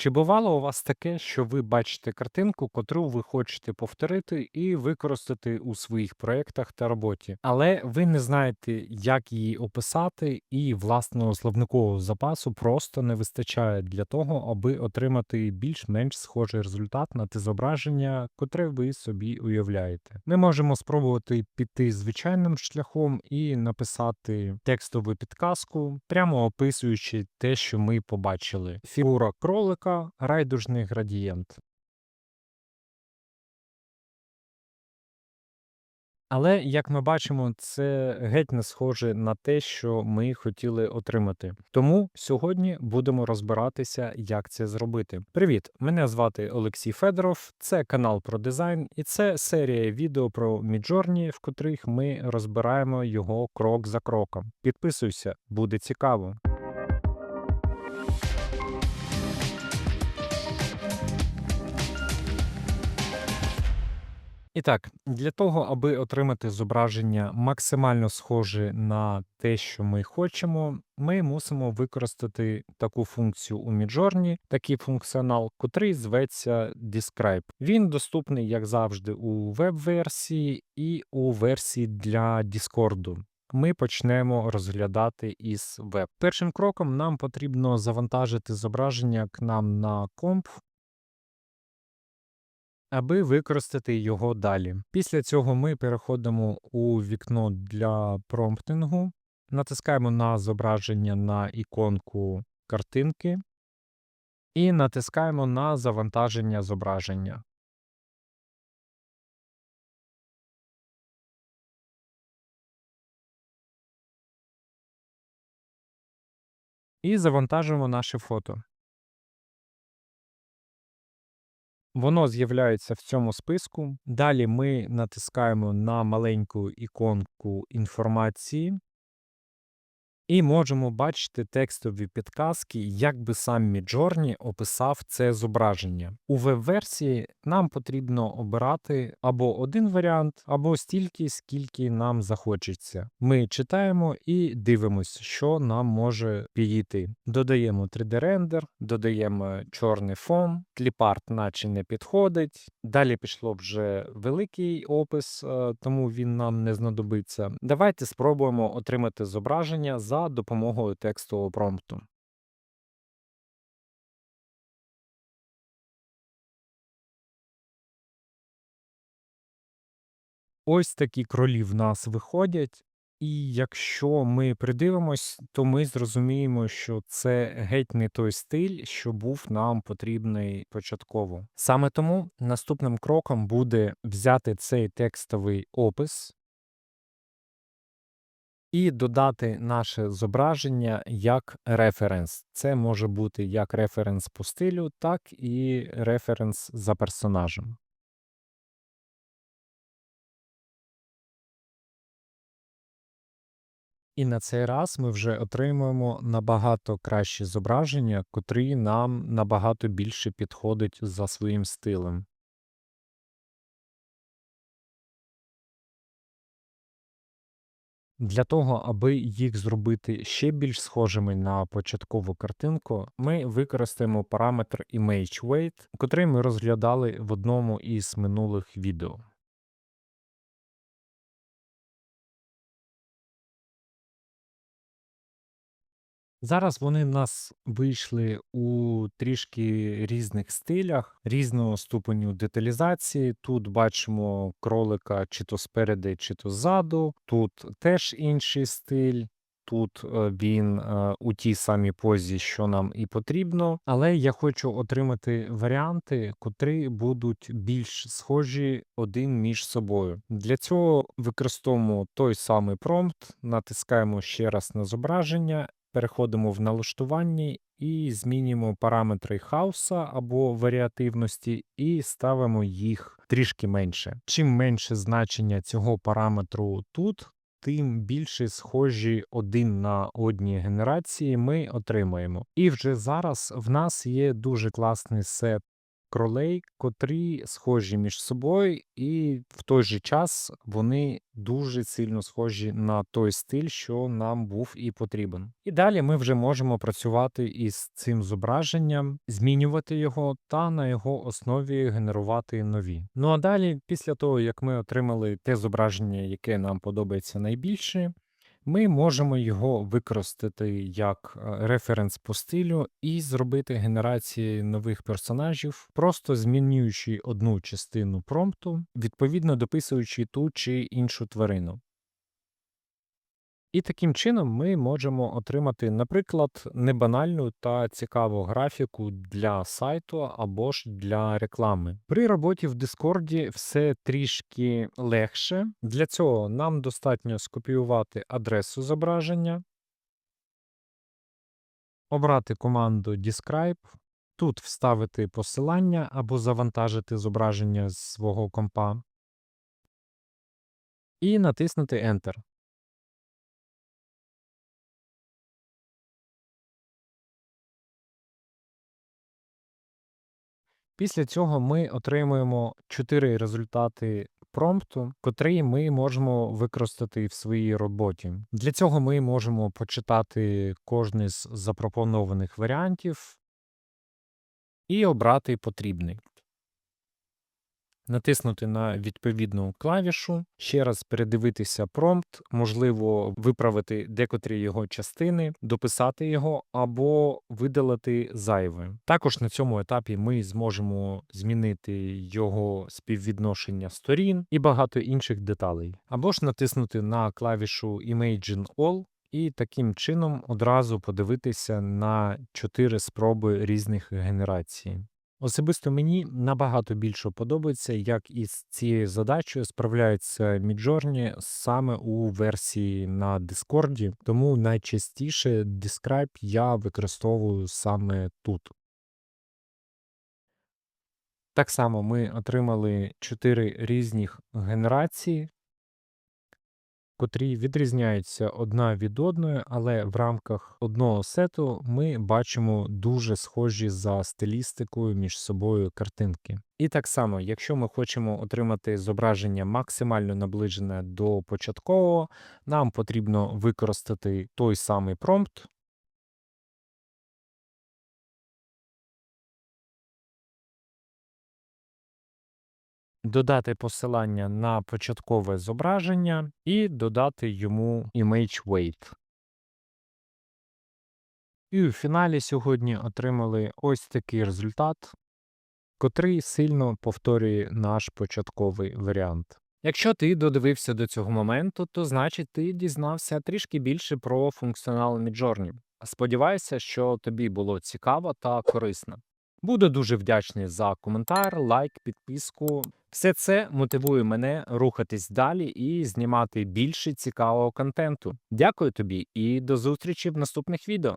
Чи бувало у вас таке, що ви бачите картинку, котру ви хочете повторити і використати у своїх проєктах та роботі, але ви не знаєте, як її описати, і власного словникового запасу просто не вистачає для того, аби отримати більш-менш схожий результат на те зображення, котре ви собі уявляєте. Ми можемо спробувати піти звичайним шляхом і написати текстову підказку, прямо описуючи те, що ми побачили. Фігура кролика, райдужний градієнт. Але, як ми бачимо, це геть не схоже на те, що ми хотіли отримати. Тому сьогодні будемо розбиратися, як це зробити. Привіт! Мене звати Олексій Федоров, це канал про дизайн, і це серія відео про Midjourney, в котрих ми розбираємо його крок за кроком. Підписуйся, буде цікаво. І так, для того, аби отримати зображення максимально схоже на те, що ми хочемо, ми мусимо використати таку функцію у Midjourney, такий функціонал, котрий зветься Describe. Він доступний, як завжди, у веб-версії і у версії для Discord. Ми почнемо розглядати із веб. Першим кроком нам потрібно завантажити зображення к нам на комп аби використати його далі. Після цього ми переходимо у вікно для промптингу, натискаємо на зображення на іконку картинки і натискаємо на завантаження зображення. І завантажуємо наше фото. Воно з'являється в цьому списку. Далі ми натискаємо на маленьку іконку інформації і можемо бачити текстові підказки, як би сам Midjourney описав це зображення. У веб-версії нам потрібно обирати або один варіант, або стільки, скільки нам захочеться. Ми читаємо і дивимося, що нам може підійти. Додаємо 3D-рендер, додаємо чорний фон, кліпарт наче не підходить. Далі пішло вже великий опис, е, тому він нам не знадобиться. Давайте спробуємо отримати зображення за за допомогою текстового промпту. Ось такі кролі в нас виходять, і якщо ми придивимось, то ми зрозуміємо, що це геть не той стиль, що був нам потрібний початково. Саме тому наступним кроком буде взяти цей текстовий опис, і додати наше зображення як референс. Це може бути як референс по стилю, так і референс за персонажем. І на цей раз ми вже отримуємо набагато кращі зображення, котрі нам набагато більше підходить за своїм стилем. Для того, аби їх зробити ще більш схожими на початкову картинку, ми використаємо параметр ImageWeight, котрий ми розглядали в одному із минулих відео. Зараз вони в нас вийшли у трішки різних стилях, різного ступеню деталізації. Тут бачимо кролика чи то спереди, чи то ззаду. Тут теж інший стиль. Тут е, він е, у тій самій позі, що нам і потрібно, але я хочу отримати варіанти, котрі будуть більш схожі один між собою. Для цього використовуємо той самий промпт, натискаємо ще раз на зображення переходимо в налаштуванні і змінюємо параметри хаоса або варіативності, і ставимо їх трішки менше. Чим менше значення цього параметру тут, тим більше схожі один на одні генерації ми отримаємо. І вже зараз в нас є дуже класний сет кролей, котрі схожі між собою, і в той же час вони дуже сильно схожі на той стиль, що нам був і потрібен. І далі ми вже можемо працювати із цим зображенням, змінювати його та на його основі генерувати нові. Ну а далі, після того як ми отримали те зображення, яке нам подобається найбільше. Ми можемо його використати як е, референс по стилю і зробити генерації нових персонажів, просто змінюючи одну частину промпту, відповідно дописуючи ту чи іншу тварину. І таким чином ми можемо отримати, наприклад, небанальну та цікаву графіку для сайту або ж для реклами. При роботі в Дискорді все трішки легше. Для цього нам достатньо скопіювати адресу зображення, обрати команду Describe, тут вставити посилання або завантажити зображення з свого компа і натиснути Enter. Після цього ми отримуємо 4 результати промпту, котрі ми можемо використати в своїй роботі. Для цього ми можемо почитати кожний з запропонованих варіантів і обрати потрібний натиснути на відповідну клавішу, ще раз передивитися промпт, можливо, виправити декотрі його частини, дописати його або видалити зайве. Також на цьому етапі ми зможемо змінити його співвідношення сторін і багато інших деталей, або ж натиснути на клавішу Imagine All. І таким чином одразу подивитися на чотири спроби різних генерацій. Особисто мені набагато більше подобається, як із цією задачею справляється Midjourney саме у версії на Discord, тому найчастіше Describe я використовую саме тут. Так само ми отримали 4 різних генерації котрі відрізняються одна від одної, але в рамках одного сету ми бачимо дуже схожі за стилістикою між собою картинки. І так само, якщо ми хочемо отримати зображення максимально наближене до початкового, нам потрібно використати той самий промпт, додати посилання на початкове зображення і додати йому image weight. І у фіналі сьогодні отримали ось такий результат, котрий сильно повторює наш початковий варіант. Якщо ти додивився до цього моменту, то значить ти дізнався трішки більше про функціонал Midjourney. Сподіваюся, що тобі було цікаво та корисно. Буду дуже вдячний за коментар, лайк, підписку. Все це мотивує мене рухатись далі і знімати більше цікавого контенту. Дякую тобі і до зустрічі в наступних відео.